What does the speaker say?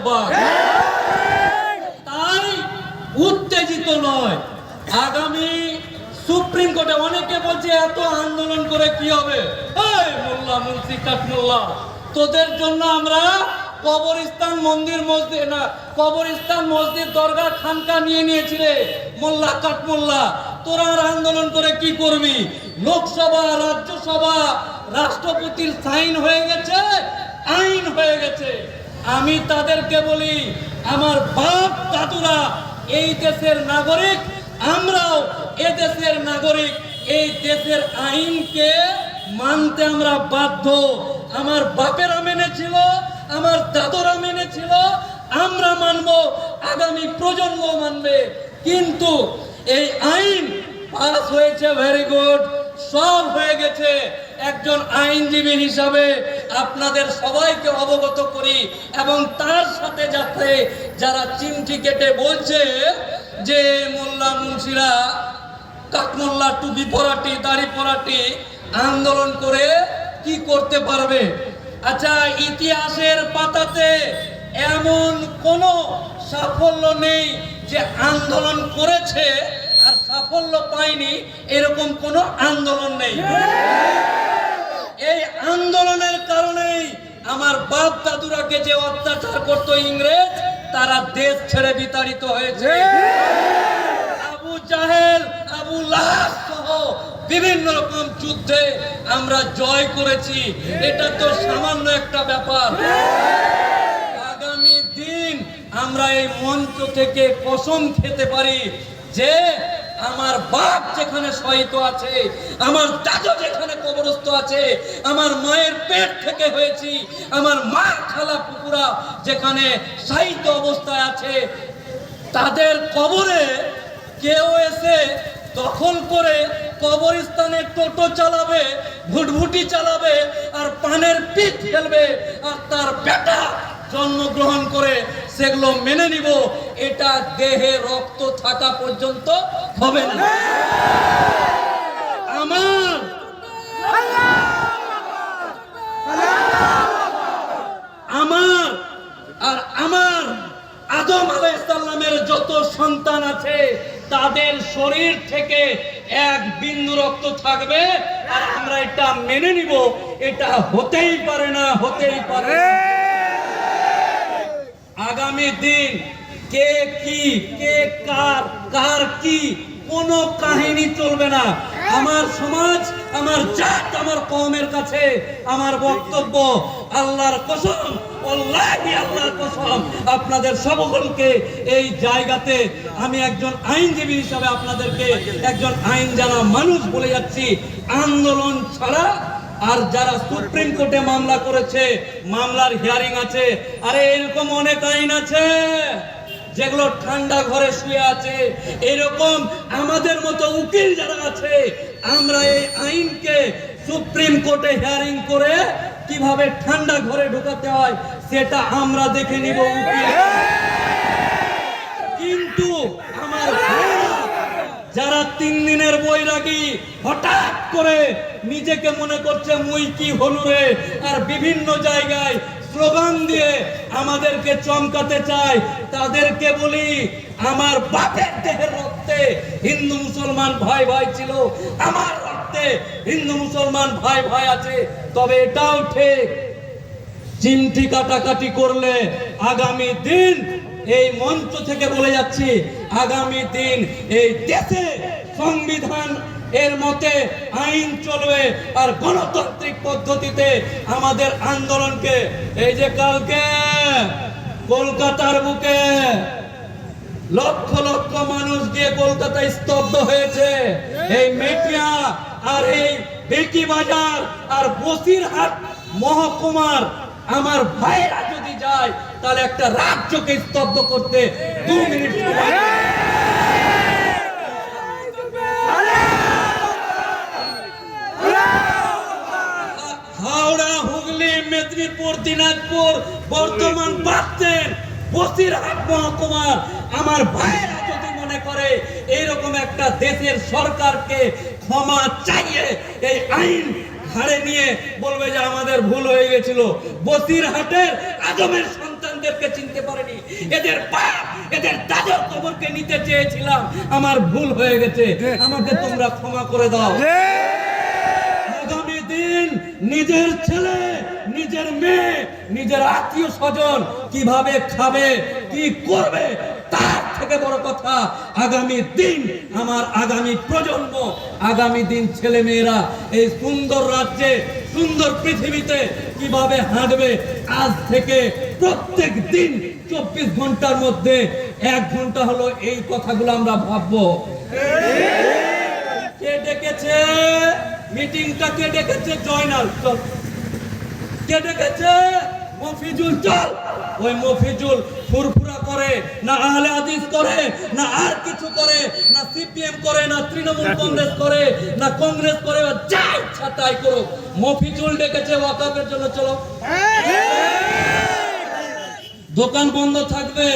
আহ্বান তাই উত্তেজিত নয়। আগামী সুপ্রিম কোর্টে অনেকে বলছে, এত আন্দোলন করে কি হবে? মোল্লা, মুন্সি কাঠমোল্লা, তোদের জন্য আমরা কবরস্থান মন্দির মসজিদ না, কবরস্থান মসজিদ দরগা খানকা নিয়ে নিয়েছি রে, মোল্লা কাঠমোল্লা। তোরা আন্দোলন করে কি করবি? লোকসভা, রাজ্যসভা, রাষ্ট্রপতির সাইন হয়ে গেছে, আইন হয়ে গেছে। আমি তাদেরকে বলি, আমার বাপ দাদুরা, এই দেশের নাগরিক, আমরাও এ দেশের নাগরিক, এই দেশের আইনকে মানতে আমরা বাধ্য। আমার বাপেরা মেনেছিল, আমার দাদুরা মেনেছিল, আমরা মানব, আগামী প্রজন্ম মানবে। কিন্তু এই আইন পাস হয়েছে ভেরি গুড সব হয়ে গেছে। একজন আইনজীবী হিসাবে আপনাদের সবাইকে অবগত করি এবং তার সাথে যাতে যারা চিমটি কেটে বলছে যে মোল্লা মুন্সিরা কাকমোল্লা টুপি পরাটি, দাড়ি পরাটি আন্দোলন করে কি করতে পারবে? আচ্ছা ইতিহাসের পাতাতে এমন কোনো সাফল্য নেই যে আন্দোলন করেছে সাফল্য পায়নি, এরকম কোনো আন্দোলন নেই। এই আন্দোলনের কারণেই আমার বাপ দাদুরাকে যে অত্যাচার করতো ইংরেজ, তারা দেশ ছেড়ে বিতাড়িত হয়েছে। আবু জাহেল, আবু লাহাব সহ বিভিন্ন রকম যুদ্ধে আমরা জয় করেছি। এটা তো সামান্য একটা ব্যাপার। আগামী দিন আমরা এই মঞ্চ থেকে কসম খেতে পারি যে আমার বাপ যেখানে শহীদ আছে, আমার দাদু যেখানে কবরস্থ আছে, আমার মায়ের পেট থেকে হয়েছি, আমার মা খালা পুকুরা যেখানে সাহিত্য অবস্থায় আছে, তাদের কবরে কেউ এসে দখল করে কবরস্থানে টোটো চালাবে, ভুটভুটি চালাবে, আর পানের পিঠ ফেলবে, আর তার বেটা জন্মগ্রহণ করে সেগুলো মেনে নিব। এটা দেহে রক্ত থাকা পর্যন্ত হবে না। আমার আমার আর আমার আদম আলাইসাল্লামের যত সন্তান আছে, তাদের শরীর থেকে এক বিন্দু রক্ত থাকবে, আর আমরা এটা মেনে নিব। এটা হতেই পারে না, হতেই পারে আগামী দিন কে কি, কে কার কার কি, কোনো কাহিনী চলবে না। আমার সমাজ, আমার জাত, আমার কমের কাছে আমার বক্তব্য, আল্লাহর কসম আল্লাহি আল্লাহর কসম। আপনাদের সকলকে এই জায়গাতে আমি একজন আইনজীবী হিসাবে আপনাদেরকে একজন আইন জানা মানুষ বলে যাচ্ছি। আন্দোলন ছাড়া আর যারা সুপ্রিম কোর্টে মামলা করেছে, মামলার হিয়ারিং আছে, আরে এরকম অনেক আইন আছে। যেগুলো ঠান্ডা ঘরে শুয়ে আছে, এরকম আমাদের মতো উকিল যারা আছে, আমরা এই আইনকে সুপ্রিম কোর্টে হিয়ারিং করে কীভাবে ঠান্ডা ঘরে ঢোকাতে হয়, সেটা আমরা দেখে নিব কিন্তু আমার যারা তিন দিনের বই রাখি হঠাৎ করে নিজেকে মনে করছে মুই কি হলু রে আর বিভিন্ন জায়গায় স্লোগান দিয়ে আমাদেরকে চমকাতে চায়, তাদেরকে বলি, আমার বাপের দেহের রক্তে হিন্দু মুসলমান ভাই ভাই ছিল, আমার রক্তে হিন্দু মুসলমান ভাই ভাই আছে, তবে এটাও ঠিক। চিমটি কাটাকাটি করলে আগামী দিন এই মঞ্চ থেকে বলে যাচ্ছি, আগামী দিন এই দেশে সংবিধান এর মতে আইন চলবে আর গণতান্ত্রিক পদ্ধতিতে আমাদের আন্দোলনকে, এই যে কালকে কলকাতার বুকে লক্ষ লক্ষ মানুষ গিয়ে কলকাতায় স্তব্ধ হয়েছে। এই মেটিয়া আর এই বেকি বাজার আর বসিরহাট মহকুমার আমার ভাইরা যদি যায়, তাহলে একটা রাজ্যকে স্তব্ধ করতে দু মিনিট মেদিনীপুর দিনাজপুর বর্তমান বাঁচতেন বসিরহাট মহকুমার। আমার ভাইয়েরা যদি মনে করে এইরকম একটা দেশের সরকারকে ক্ষমা চাইয়ে এই আইন ঘাড়ে নিয়ে বলবে যে আমাদের ভুল হয়ে গেছিল। বসিরহাটের আজমের সন্তানদের এদেরকে চিনতে পারেনি। এদের বাপ এদের দাদুর কবরকে নিতে চেয়েছিলাম। আমার ভুল হয়ে গেছে। আমাকে তোমরা ক্ষমা করে দাও। নিজের ছেলে, নিজের মেয়ে, নিজের আত্মীয় স্বজন কীভাবে খাবে, কি করবে, তার থেকে বড় কথা আগামী দিন আমার আগামী প্রজন্ম, আগামী দিন ছেলে মেয়েরা এই সুন্দর রাজ্যে, সুন্দর পৃথিবীতে কীভাবে হাঁটবে, আজ থেকে প্রত্যেক দিন চব্বিশ ঘণ্টার মধ্যে এক ঘণ্টা হলো এই কথাগুলো আমরা ভাববো। কে ডেকেছে? মিটিংটা কে ডেকেছে? জয়নাল চল। কে ডেকেছে? মফিজুল চল। ওই মফিজুল ফুরফুরা করে না আহলে হাদিস করে না আর কিছু করে না সিপিএম করে না তৃণমূল কংগ্রেস করে না কংগ্রেস করে যা ইচ্ছা তাই করুক। মফিজুল ডেকেছে ওয়াকাফের জন্য চলো। দোকান বন্ধ থাকবে।